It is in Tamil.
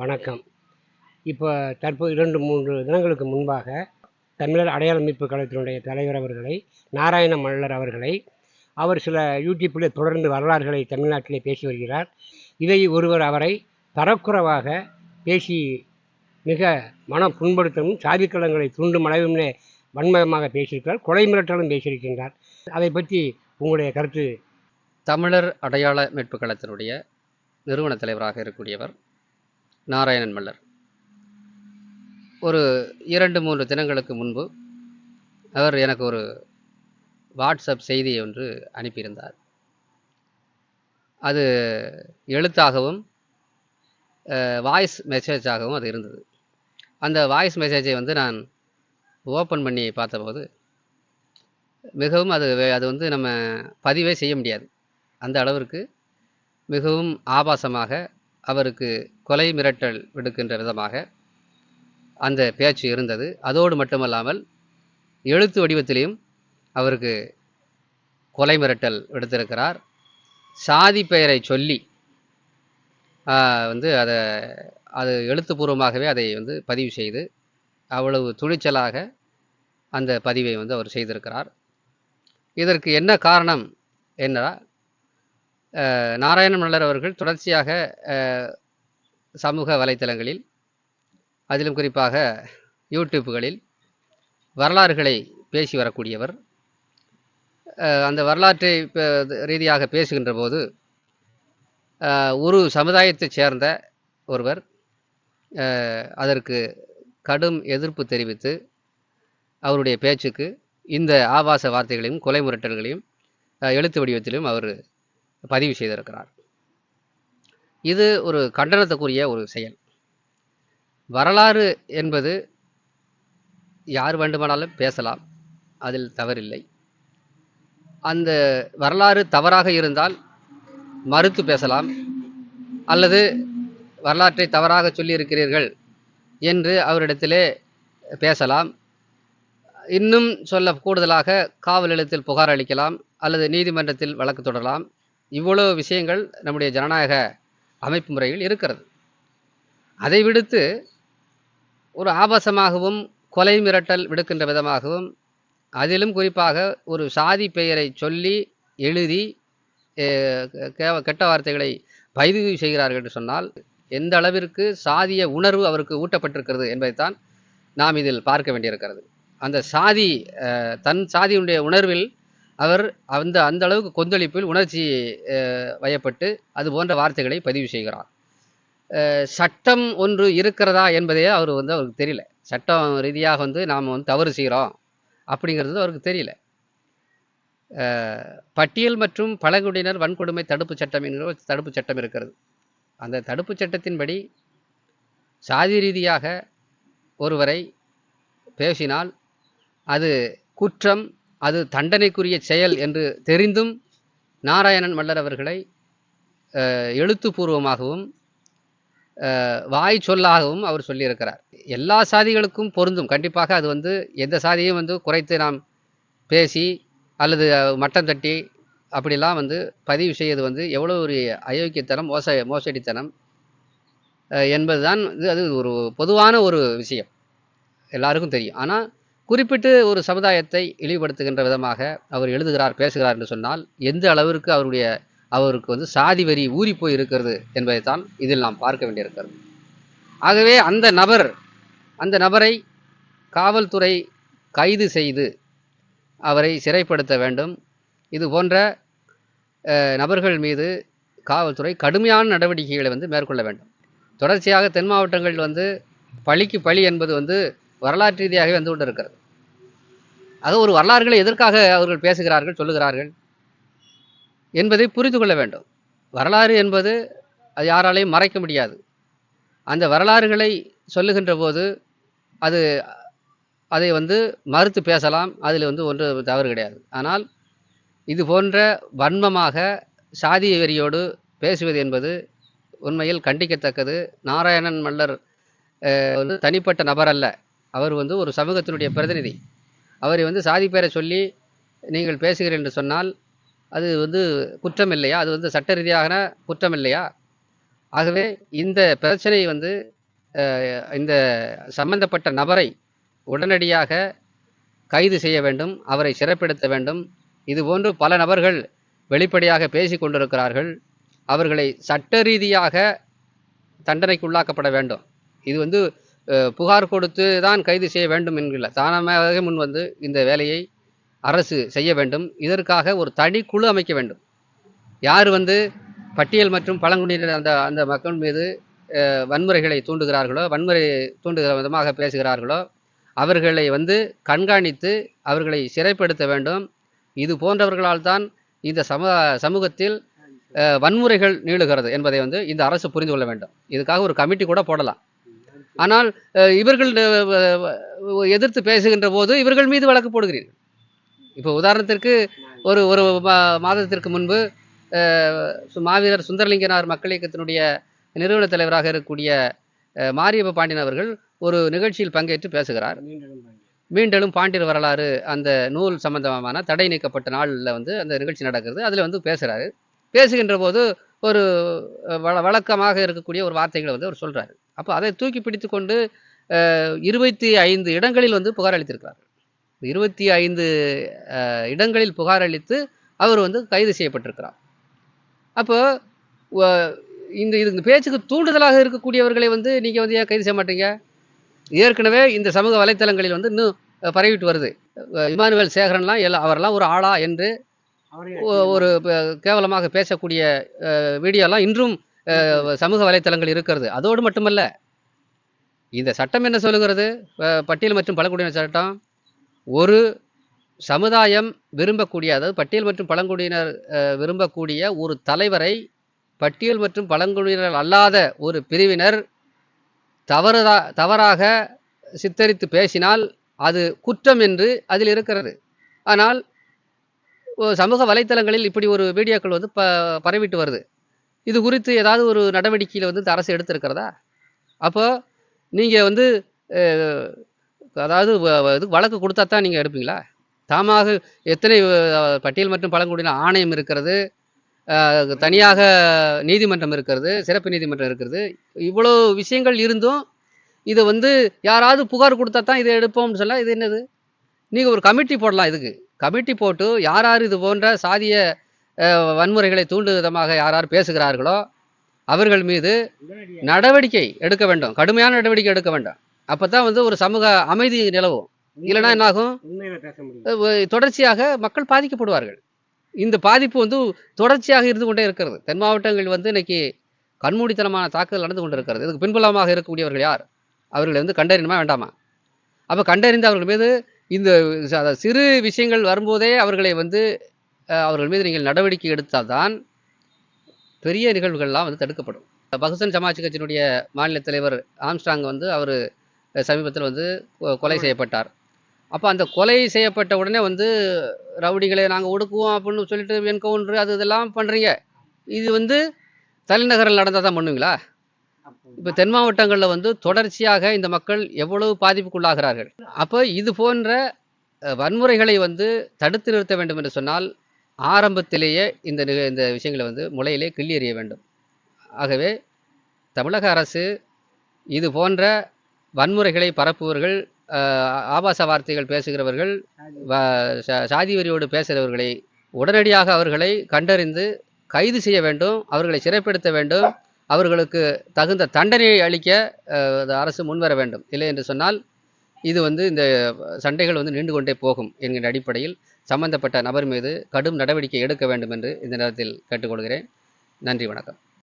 வணக்கம். இப்போ தற்போது இரண்டு மூன்று தினங்களுக்கு முன்பாக தமிழர் அடையாள மீட்பு கழகத்தினுடைய தலைவர் அவர்களை நாராயண மல்லர் அவர்களை அவர் சில யூடியூப்பில் தொடர்ந்து வரலாறுகளை தமிழ்நாட்டிலே பேசி வருகிறார். இதை ஒருவர் அவரை தரக்குறவாக பேசி மிக மனம் புண்படுத்தவும் சாதிக்கலங்களை தூண்டும் அளவுமே வன்மயமாக பேசியிருக்கிறார் கொலை மிரட்டலும் பேசியிருக்கின்றார். அதை பற்றி உங்களுடைய கருத்து? தமிழர் அடையாள மீட்பு கழகத்தினுடைய நிறுவன தலைவராக இருக்கக்கூடியவர் நாராயணன் மல்லர். ஒரு இரண்டு மூன்று தினங்களுக்கு முன்பு அவர் எனக்கு ஒரு வாட்ஸ்அப் செய்தி ஒன்று அனுப்பியிருந்தார். அது எழுத்தாகவும் வாய்ஸ் மெசேஜாகவும் அது இருந்தது. அந்த வாய்ஸ் மெசேஜை வந்து நான் ஓப்பன் பண்ணி பார்த்தபோது மிகவும் அது வே- அது வந்து நம்ம பதிவே செய்ய முடியாது. அந்த அளவிற்கு மிகவும் ஆபாசமாக அவருக்கு கொலை மிரட்டல் விடுக்கின்ற விதமாக அந்த பேச்சு இருந்தது. அதோடு மட்டுமல்லாமல் எழுத்து வடிவத்திலையும் அவருக்கு கொலை மிரட்டல் விடுத்திருக்கிறார். சாதி பெயரை சொல்லி வந்து அதை அது எழுத்துப்பூர்வமாகவே அதை வந்து பதிவு செய்து அவ்வளவு துணிச்சலாக அந்த பதிவை வந்து அவர் செய்திருக்கிறார். இதற்கு என்ன காரணம்? என்னடா நாராயண மல்லர் அவர்கள் தொடர்ச்சியாக சமூக வலைத்தளங்களில் அதிலும் குறிப்பாக யூடியூப்புகளில் வரலாறுகளை பேசி வரக்கூடியவர். அந்த வரலாற்றை ரீதியாக பேசுகின்ற போது ஒரு சமுதாயத்தைச் சேர்ந்த ஒருவர் அதற்கு கடும் எதிர்ப்பு தெரிவித்து அவருடைய பேச்சுக்கு இந்த ஆபாச வார்த்தைகளையும் கொலை முரட்டல்களையும் எழுத்து வடிவத்திலும் அவர் பதிவு செய்திருக்கிறார். இது ஒரு கண்டனத்துக்குரிய ஒரு செயல். வரலாறு என்பது யார் வேண்டுமானாலும் பேசலாம் அதில் தவறில்லை. அந்த வரலாறு தவறாக இருந்தால் மறுத்து பேசலாம் அல்லது வரலாற்றை தவறாக சொல்லியிருக்கிறீர்கள் என்று அவரிடத்திலே பேசலாம். இன்னும் சொல்ல கூடுதலாக காவல் நிலையத்தில் புகார் அளிக்கலாம் அல்லது நீதிமன்றத்தில் வழக்கு தொடரலாம். இவ்வளவு விஷயங்கள் நம்முடைய ஜனநாயக அமைப்பு முறையில் இருக்கிறது. அதை விடுத்து ஒரு ஆபாசமாகவும் கொலை மிரட்டல் விடுக்கின்ற விதமாகவும் அதிலும் குறிப்பாக ஒரு சாதி பெயரை சொல்லி எழுதி கெட்ட வார்த்தைகளை பதிவு செய்கிறார்கள் என்று சொன்னால் எந்த அளவிற்கு சாதிய உணர்வு அவருக்கு ஊட்டப்பட்டிருக்கிறது என்பதைத்தான் நாம் இதில் பார்க்க வேண்டியிருக்கிறது. அந்த சாதி தன் சாதியினுடைய உணர்வில் அவர் அந்த அந்த அளவுக்கு கொந்தளிப்பில் உணர்ச்சி வயப்பட்டு அது போன்ற வார்த்தைகளை பதிவு செய்கிறார். சட்டம் ஒன்று இருக்கிறதா என்பதே அவர் வந்து அவருக்கு தெரியல. சட்டம் ரீதியாக வந்து நாம் வந்து தவறு செய்கிறோம் அப்படிங்கிறது அவருக்கு தெரியல. பட்டியல் மற்றும் பழங்குடியினர் வன்கொடுமை தடுப்பு சட்டம் என்கிற தடுப்பு சட்டம் இருக்கிறது. அந்த தடுப்பு சட்டத்தின்படி சாதி ரீதியாக ஒருவரை பேசினால் அது குற்றம் அது தண்டனைக்குரிய செயல் என்று தெரிந்தும் நாராயணன் மல்லர் அவர்களை எழுத்துப்பூர்வமாகவும் வாய் சொல்லாகவும் அவர் சொல்லியிருக்கிறார். எல்லா சாதிகளுக்கும் பொருந்தும். கண்டிப்பாக அது வந்து எந்த சாதியும் வந்து குறைத்து நாம் பேசி அல்லது மட்டம் தட்டி அப்படிலாம் வந்து பதிவு செய்வது வந்து எவ்வளோ ஒரு அயோக்கியத்தனம் மோச மோசடித்தனம் என்பதுதான் இது அது ஒரு பொதுவான ஒரு விஷயம். எல்லாருக்கும் தெரியும். ஆனால் குறிப்பிட்டு ஒரு சமுதாயத்தை இழிவுபடுத்துகின்ற விதமாக அவர் எழுதுகிறார் பேசுகிறார் என்று சொன்னால் எந்த அளவிற்கு அவருடைய அவருக்கு வந்து சாதி வரி ஊறி போய் இருக்கிறது என்பதைத்தான் இதில் நாம் பார்க்க வேண்டியிருக்கிறது. ஆகவே அந்த நபர் அந்த நபரை காவல்துறை கைது செய்து அவரை சிறைப்படுத்த வேண்டும். இது போன்ற நபர்கள் மீது காவல்துறை கடுமையான நடவடிக்கைகளை வந்து மேற்கொள்ள வேண்டும். தொடர்ச்சியாக தென் மாவட்டங்களில் வந்து பழிக்கு பழி என்பது வந்து வரலாற்று ரீதியாகவே வந்து கொண்டு இருக்கிறது ஆக ஒரு வரலாறுகளை எதற்காக அவர்கள் பேசுகிறார்கள் சொல்லுகிறார்கள் என்பதை புரிந்து கொள்ள வேண்டும். வரலாறு என்பது அது யாராலையும் மறைக்க முடியாது. அந்த வரலாறுகளை சொல்லுகின்ற போது அது அதை வந்து மறுத்து பேசலாம் அதில் வந்து ஒன்று தவறு கிடையாது. ஆனால் இது போன்ற வன்மமாக சாதிய வெறியோடு பேசுவது என்பது உண்மையில் கண்டிக்கத்தக்கது. நாராயணன் மல்லர் வந்து தனிப்பட்ட நபர் அல்ல. அவர் வந்து ஒரு சமூகத்தினுடைய பிரதிநிதி. அவரை வந்து சாதி பேரை சொல்லி நீங்கள் பேசுகிறீர்கள் என்று சொன்னால் அது வந்து குற்றம் இல்லையா அது வந்து சட்ட ரீதியான குற்றம் இல்லையா ஆகவே இந்த பிரச்சனை வந்து இந்த சம்பந்தப்பட்ட நபரை உடனடியாக கைது செய்ய வேண்டும் அவரை சிறப்பிடுத்த வேண்டும். இதுபோன்று பல நபர்கள் வெளிப்படையாக பேசிக் கொண்டிருக்கிறார்கள். அவர்களை சட்ட ரீதியாக தண்டனைக்கு உள்ளாக்கப்பட வேண்டும். இது வந்து புகார் கொடுத்து தான் கைது செய்ய வேண்டும் என்கிற தானமாக முன் வந்து இந்த வேலையை அரசு செய்ய வேண்டும். இதற்காக ஒரு தனி குழு அமைக்க வேண்டும். யார் வந்து பட்டியல் மற்றும் பழங்குடியினர் அந்த அந்த மக்கள் மீது வன்முறைகளை தூண்டுகிறார்களோ வன்முறை தூண்டுகிற விதமாக பேசுகிறார்களோ அவர்களை வந்து கண்காணித்து அவர்களை சிறைப்படுத்த வேண்டும். இது போன்றவர்களால் தான் இந்த சம சமூகத்தில் வன்முறைகள் நீளுகிறது என்பதை வந்து இந்த அரசு புரிந்து கொள்ள வேண்டும். இதுக்காக ஒரு கமிட்டி கூட போடலாம். ஆனால் இவர்கள் எதிர்த்து பேசுகின்ற போது இவர்கள் மீது வழக்கு போடுகிறீர்கள். இப்போ உதாரணத்திற்கு ஒரு ஒரு மா- மாதத்திற்கு முன்பு மாவீரர் சுந்தரலிங்கனார் மக்கள் இயக்கத்தினுடைய நிறுவன தலைவராக இருக்கக்கூடிய மாரியப்ப பாண்டியன் அவர்கள் ஒரு நிகழ்ச்சியில் பங்கேற்று பேசுகிறார். மீண்டலும் பாண்டியர் வரலாறு அந்த நூல் சம்பந்தமான தடை நீக்கப்பட்ட நாளில் வந்து அந்த நிகழ்ச்சி நடக்கிறது. அதில் வந்து பேசுகிறாரு பேசுகின்ற போது ஒரு வழக்கமாக இருக்கக்கூடிய ஒரு வார்த்தைகளை வந்து அவர் சொல்கிறாரு அப்போ அதை தூக்கி பிடித்து கொண்டு இருபத்தி ஐந்து இடங்களில் வந்து புகார் அளித்திருக்கிறார். இருபத்தி ஐந்து இடங்களில் புகார் அளித்து அவர் வந்து கைது செய்யப்பட்டிருக்கிறார். அப்போ இந்த இது இந்த பேச்சுக்கு தூண்டுதலாக இருக்கக்கூடியவர்களை வந்து நீங்கள் வந்து ஏன் கைது செய்ய மாட்டீங்க? ஏற்கனவே இந்த சமூக வலைத்தளங்களில் வந்து இன்னும் பரவிட்டு வருது. இமானுவேல் சேகரன்லாம் எல்லாம் அவரெல்லாம் ஒரு ஆளா என்று ஒரு கேவலமாக பேசக்கூடிய வீடியோலாம் இன்றும் சமூக வலைத்தளங்கள் இருக்கிறது. அதோடு மட்டுமல்ல இந்த சட்டம் என்ன சொல்லுகிறது? பட்டியல் மற்றும் பழங்குடியினர் சட்டம் ஒரு சமுதாயம் விரும்பக்கூடிய அதாவது பட்டியல் மற்றும் பழங்குடியினர் விரும்பக்கூடிய ஒரு தலைவரை பட்டியல் மற்றும் பழங்குடியினர் அல்லாத ஒரு பிரிவினர் தவறுதா தவறாக சித்தரித்து பேசினால் அது குற்றம் என்று அதில் இருக்கிறது. ஆனால் சமூக வலைத்தளங்களில் இப்படி ஒரு வீடியோக்கள் வந்து ப பரவிட்டு வருது. இது குறித்து ஏதாவது ஒரு நடவடிக்கையில் வந்து இந்த அரசு எடுத்திருக்கிறதா? அப்போ நீங்கள் வந்து அதாவது வ- இது வழக்கு கொடுத்தா தான் நீங்கள் எடுப்பீங்களா? தாமாக எத்தனை பட்டியல் மற்றும் பழங்குடியினர் ஆணையம் இருக்கிறது? தனியாக நீதிமன்றம் இருக்கிறது சிறப்பு நீதிமன்றம் இருக்கிறது. இவ்வளோ விஷயங்கள் இருந்தும் இதை வந்து யாராவது புகார் கொடுத்தா தான் இதை எடுப்போம்னு சொல்ல இது என்னது? நீங்கள் ஒரு கமிட்டி போடலாம் இதுக்கு. கமிட்டி போட்டு யார் யார் இது போன்ற சாதிய வன்முறைகளை தூண்டும் விதமாக யார் யார் பேசுகிறார்களோ அவர்கள் மீது நடவடிக்கை எடுக்க வேண்டும். கடுமையான நடவடிக்கை எடுக்க வேண்டும். அப்போ தான் வந்து ஒரு சமூக அமைதி நிலவும். இல்லைன்னா என்னாகும்? தொடர்ச்சியாக மக்கள் பாதிக்கப்படுவார்கள். இந்த பாதிப்பு வந்து தொடர்ச்சியாக இருந்து கொண்டே இருக்கிறது. தென் மாவட்டங்கள் வந்து இன்னைக்கு கண்மூடித்தனமான தாக்குதல் நடந்து கொண்டிருக்கிறது. இதுக்கு பின்புலமாக இருக்கக்கூடியவர்கள் யார்? அவர்களை வந்து கண்டறியணுமா வேண்டாமா? அப்போ கண்டறிந்து அவர்கள் மீது இந்த சிறு விஷயங்கள் வரும்போதே அவர்களை வந்து அவர்கள் மீது நீங்கள் நடவடிக்கை எடுத்தால் தான் பெரிய நிகழ்வுகள்லாம் வந்து தடுக்கப்படும். பகுசன் சமாஜ் கட்சியினுடைய மாநில தலைவர் ஆம்ஸ்டாங் வந்து அவர் சமீபத்தில் வந்து கொ- கொலை செய்யப்பட்டார். அப்போ அந்த கொலை செய்யப்பட்ட உடனே வந்து ரவுடிகளை நாங்கள் ஒடுக்குவோம் அப்படின்னு சொல்லிட்டு என்கவுண்டர் அது இதெல்லாம் பண்ணுறீங்க இது வந்து தலைநகரில் நடந்தால் தான் பண்ணுவீங்களா? இப்போ தென் மாவட்டங்களில் வந்து தொடர்ச்சியாக இந்த மக்கள் எவ்வளவு பாதிப்புக்குள்ளாகிறார்கள்? அப்போ இது போன்ற வன்முறைகளை வந்து தடுத்து நிறுத்த வேண்டும் என்று சொன்னால் ஆரம்பத்திலேயே இந்த நிக- இந்த விஷயங்களை வந்து முளையிலே கிள்ளி எறிய வேண்டும். ஆகவே தமிழக அரசு இது போன்ற வன்முறைகளை பரப்புவர்கள் ஆபாச வார்த்தைகள் பேசுகிறவர்கள் வ- சா- சாதி வரியோடு பேசுகிறவர்களை உடனடியாக அவர்களை கண்டறிந்து கைது செய்ய வேண்டும் அவர்களை சிறைப்படுத்த வேண்டும் அவர்களுக்கு தகுந்த தண்டனையை அளிக்க அரசு முன்வர வேண்டும். இல்லை என்று சொன்னால் இது வந்து இந்த சண்டைகள் வந்து நீண்டு கொண்டே போகும் என்கிற அடிப்படையில் சம்பந்தப்பட்ட நபர் மீது கடும் நடவடிக்கை எடுக்க வேண்டும் என்று இந்த நேரத்தில் கேட்டுக்கொள்கிறேன். நன்றி வணக்கம்.